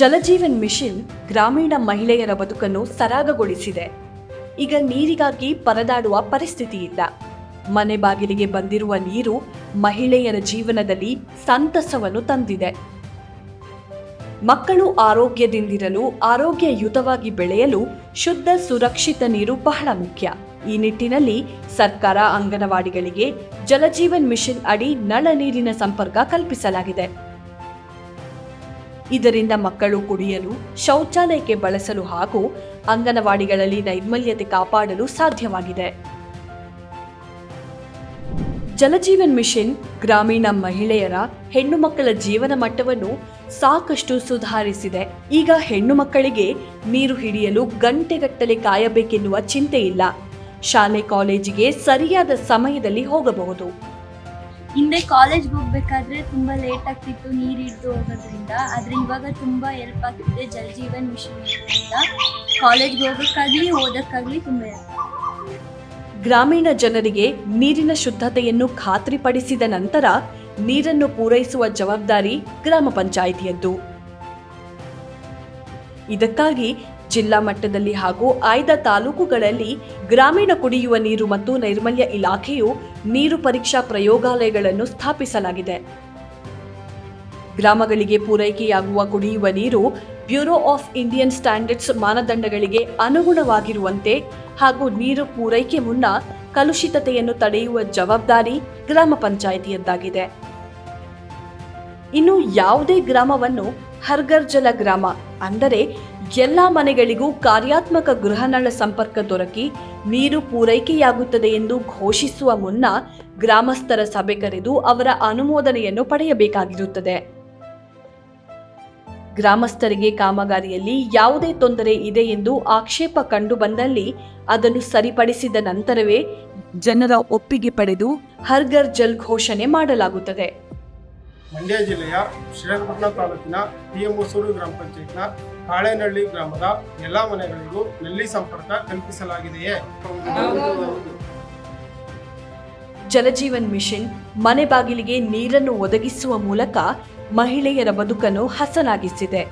Jal Jeevan mission ಗ್ರಾಮೀಣ ಮಹಿಳೆಯರ ಬದುಕನ್ನು ಸರಾಗಗೊಳಿಸಿದೆ. ಈಗ ನೀರಿಗಾಗಿ ಪರದಾಡುವ ಪರಿಸ್ಥಿತಿ ಇಲ್ಲ ಮನೆ ಬಾಗಿಲಿಗೆ ಬಂದಿರುವ ನೀರು ಮಹಿಳೆಯರ ಜೀವನದಲ್ಲಿ ಸಂತಸವನ್ನು ತಂದಿದೆ. ಮಕ್ಕಳು ಆರೋಗ್ಯದಿಂದಿರಲು ಆರೋಗ್ಯಯುತವಾಗಿ ಬೆಳೆಯಲು ಶುದ್ಧ ಸುರಕ್ಷಿತ ನೀರು ಬಹಳ ಮುಖ್ಯ. ಈ ನಿಟ್ಟಿನಲ್ಲಿ ಸರ್ಕಾರ ಅಂಗನವಾಡಿಗಳಿಗೆ ಜಲಜೀವನ್ ಮಿಷನ್ ಅಡಿ ನಳ ನೀರಿನ ಸಂಪರ್ಕ ಕಲ್ಪಿಸಲಾಗಿದೆ. ಇದರಿಂದ ಮಕ್ಕಳು ಕುಡಿಯಲು, ಶೌಚಾಲಯಕ್ಕೆ ಬಳಸಲು ಹಾಗೂ ಅಂಗನವಾಡಿಗಳಲ್ಲಿ ನೈರ್ಮಲ್ಯತೆ ಕಾಪಾಡಲು ಸಾಧ್ಯವಾಗಿದೆ. ಜಲಜೀವನ್ ಮಿಷನ್ ಗ್ರಾಮೀಣ ಮಹಿಳೆಯರ ಹೆಣ್ಣು ಮಕ್ಕಳ ಜೀವನ ಮಟ್ಟವನ್ನು ಸಾಕಷ್ಟು ಸುಧಾರಿಸಿದೆ. ಈಗ ಹೆಣ್ಣು ಮಕ್ಕಳಿಗೆ ನೀರು ಹಿಡಿಯಲು ಗಂಟೆಗಟ್ಟಲೆ ಕಾಯಬೇಕೆನ್ನುವ ಚಿಂತೆ ಇಲ್ಲ ಶಾಲೆ, ಕಾಲೇಜಿಗೆ ಸರಿಯಾದ ಸಮಯದಲ್ಲಿ ಹೋಗಬಹುದು. ಹಿಂದೆ ಕಾಲೇಜ್ಗೆ ಹೋಗ್ಬೇಕಾದ್ರೆ ತುಂಬ ಲೇಟ್ ಆಗ್ತಿತ್ತು, ನೀರು ಹೋಗೋದ್ರಿಂದ. ಆದ್ರೆ ಇವಾಗ ತುಂಬ ಹೆಲ್ಪ್ ಆಗ್ತಿದೆ, ಜಲ್ ಜೀವನ್ ಮಿಷನ್ ಇರೋದ್ರಿಂದ ಕಾಲೇಜ್ಗೆ ಹೋಗೋಕ್ಕಾಗ್ಲಿ, ಓದಕ್ಕಾಗ್ಲಿ ತುಂಬ ಹೆಲ್ಪ್. ಗ್ರಾಮೀಣ ಜನರಿಗೆ ನೀರಿನ ಶುದ್ಧತೆಯನ್ನು ಖಾತ್ರಿಪಡಿಸಿದ ನಂತರ ನೀರನ್ನು ಪೂರೈಸುವ ಜವಾಬ್ದಾರಿ ಗ್ರಾಮ ಪಂಚಾಯಿತಿಯದ್ದು. ಇದಕ್ಕಾಗಿ ಜಿಲ್ಲಾ ಮಟ್ಟದಲ್ಲಿ ಹಾಗೂ ಆಯ್ದ ತಾಲೂಕುಗಳಲ್ಲಿ ಗ್ರಾಮೀಣ ಕುಡಿಯುವ ನೀರು ಮತ್ತು ನೈರ್ಮಲ್ಯ ಇಲಾಖೆಯು ನೀರು ಪರೀಕ್ಷಾ ಪ್ರಯೋಗಾಲಯಗಳನ್ನು ಸ್ಥಾಪಿಸಲಾಗಿದೆ. ಗ್ರಾಮಗಳಿಗೆ ಪೂರೈಕೆಯಾಗುವ ಕುಡಿಯುವ ನೀರು ಬ್ಯೂರೋ ಆಫ್ ಇಂಡಿಯನ್ ಸ್ಟ್ಯಾಂಡರ್ಡ್ಸ್ ಮಾನದಂಡಗಳಿಗೆ ಅನುಗುಣವಾಗಿರುವಂತೆ ಹಾಗೂ ನೀರು ಪೂರೈಕೆ ಮುನ್ನ ಕಲುಷಿತತೆಯನ್ನು ತಡೆಯುವ ಜವಾಬ್ದಾರಿ ಗ್ರಾಮ ಪಂಚಾಯಿತಿಯದ್ದಾಗಿದೆ. ಇನ್ನು ಯಾವುದೇ ಗ್ರಾಮವನ್ನು ಹರ್ಗರ್ಜಲ ಗ್ರಾಮ ಅಂದರೆ ಎಲ್ಲ ಮನೆಗಳಿಗೂ ಕಾರ್ಯಾತ್ಮಕ ಗೃಹನಳ ಸಂಪರ್ಕ ದೊರಕಿ ನೀರು ಪೂರೈಕೆಯಾಗುತ್ತದೆ ಎಂದು ಘೋಷಿಸುವ ಮುನ್ನ ಗ್ರಾಮಸ್ಥರ ಸಭೆ ಕರೆದು ಅವರ ಅನುಮೋದನೆಯನ್ನು ಪಡೆಯಬೇಕಾಗಿರುತ್ತದೆ. ಗ್ರಾಮಸ್ಥರಿಗೆ ಕಾಮಗಾರಿಯಲ್ಲಿ ಯಾವುದೇ ತೊಂದರೆ ಇದೆ ಎಂದು ಆಕ್ಷೇಪ ಕಂಡು ಬಂದಲ್ಲಿ ಅದನ್ನು ಸರಿಪಡಿಸಿದ ನಂತರವೇ ಜನರ ಒಪ್ಪಿಗೆ ಪಡೆದು ಹರ್ಗರ್ ಜಲ್ ಘೋಷಣೆ ಮಾಡಲಾಗುತ್ತದೆ. ಮಂಡ್ಯ ಜಿಲ್ಲೆಯ ಶ್ರೀರಂಗಪಟ್ಟಣ ತಾಲೂಕಿನ ಪಿ ಎಂ ಹೊಸೂರು ಗ್ರಾಮ ಪಂಚಾಯತ್ನ ಕಾಳೇನಹಳ್ಳಿ ಗ್ರಾಮದ ಎಲ್ಲ ಮನೆಗಳಿಗೂ ನಲ್ಲಿ ಸಂಪರ್ಕ ಕಲ್ಪಿಸಲಾಗಿದೆಯೇ? ಜಲಜೀವನ್ ಮಿಷನ್ ಮನೆ ಬಾಗಿಲಿಗೆ ನೀರನ್ನು ಒದಗಿಸುವ ಮೂಲಕ ಮಹಿಳೆಯರ ಬದುಕನ್ನು ಹಸನಾಗಿಸಿದೆ.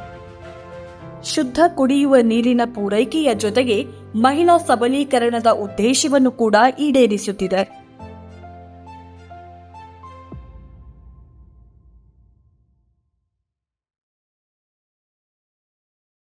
ಶುದ್ಧ ಕುಡಿಯುವ ನೀರಿನ ಪೂರೈಕೆಯ ಜೊತೆಗೆ ಮಹಿಳಾ ಸಬಲೀಕರಣದ ಉದ್ದೇಶವನ್ನು ಕೂಡ ಈಡೇರಿಸುತ್ತಿದೆ.